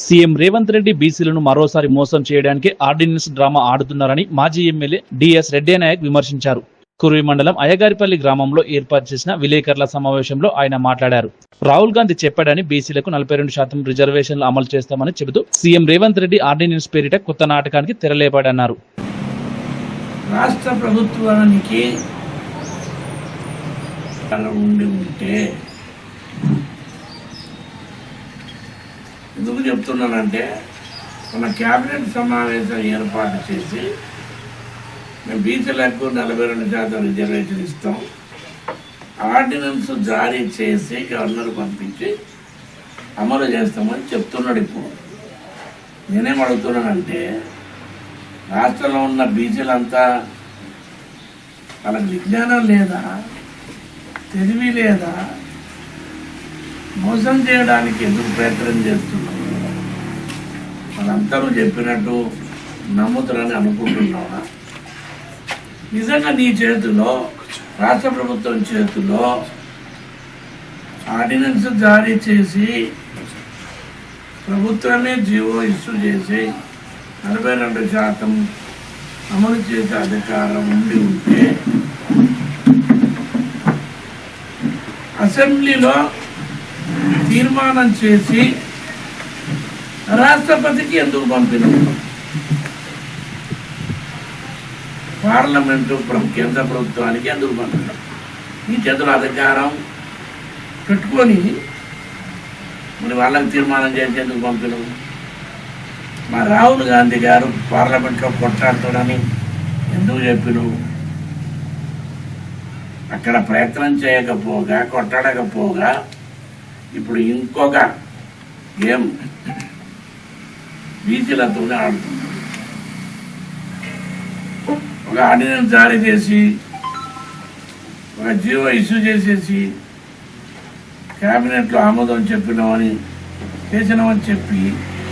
CM Revanth Reddy బీసీలను మరోసారి మోసం చేయడానికి ఆర్డినెన్స్ డ్రామా ఆడుతున్నారని మాజీ ఎమ్మెల్యే డిఎస్ రెడ్డి నాయక్ విమర్శించారు. కురువి మండలం అయ్యగారిపల్లి గ్రామంలో ఏర్పాటు చేసిన విలేకరుల సమావేశంలో ఆయన మాట్లాడారు. రాహుల్ గాంధీ చెప్పాడని బీసీలకు నలభై రెండు శాతం రిజర్వేషన్లు అమలు చేస్తామని చెబుతూ సీఎం రేవంత్ రెడ్డి ఆర్డినెన్స్ పేరిట కొత్త నాటకానికి తెరలేపాడన్నారు. రాష్ట్ర ప్రభుత్వానికి ఉండి ఉంటే ఎందుకు చెప్తున్నానంటే మన క్యాబినెట్ సమావేశం ఏర్పాటు చేసి మేము బీసీలకు నలభై రెండు శాతం రిజర్వేషన్ ఇస్తాం. ఆర్డినెన్స్ జారీ చేసి గవర్నర్ పంపించి అమలు చేస్తామని చెప్తున్నాడు ఇప్పుడు. నేనేం అడుగుతున్నానంటే రాష్ట్రంలో ఉన్న బీసీలంతా వాళ్ళకి విజ్ఞానం లేదా తెలివి లేదా మోసం చేయడానికి ఎందుకు ప్రయత్నం చేస్తున్నాం వాళ్ళందరూ చెప్పినట్టు నమ్ముతారని అనుకుంటున్నావా? నిజంగా నీ చేతిలో రాష్ట్ర ప్రభుత్వం చేతిలో ఆర్డినెన్స్ జారీ చేసి ప్రభుత్వమే జీవో ఇష్యూ చేసి నలభై రెండు శాతం అమలు చేసే అధికారం ఉండి ఉంటే అసెంబ్లీలో తీర్మానం చేసి రాష్ట్రపతికి ఎందుకు పంపినాం పార్లమెంటు కేంద్ర ప్రభుత్వానికి ఎందుకు పంపినాం ఈ చేతుల అధికారం పెట్టుకొని మరి వాళ్ళకి తీర్మానం చేసి ఎందుకు పంపినాం మా రాహుల్ గాంధీ గారు పార్లమెంట్లో కొట్లాడుతాడని ఎందుకు చెప్పిను అక్కడ ప్రయత్నం చేయకపోగా కొట్టడకపోగా ఇప్పుడు ఇంకొక ఏం బీసీలతోనే ఆడుతున్నాడు. ఒక ఆర్డినెన్స్ జారీ చేసి ఒక జీవో ఇష్యూ చేసేసి క్యాబినెట్లో ఆమోదం చెప్పినామని చేసినామని చెప్పి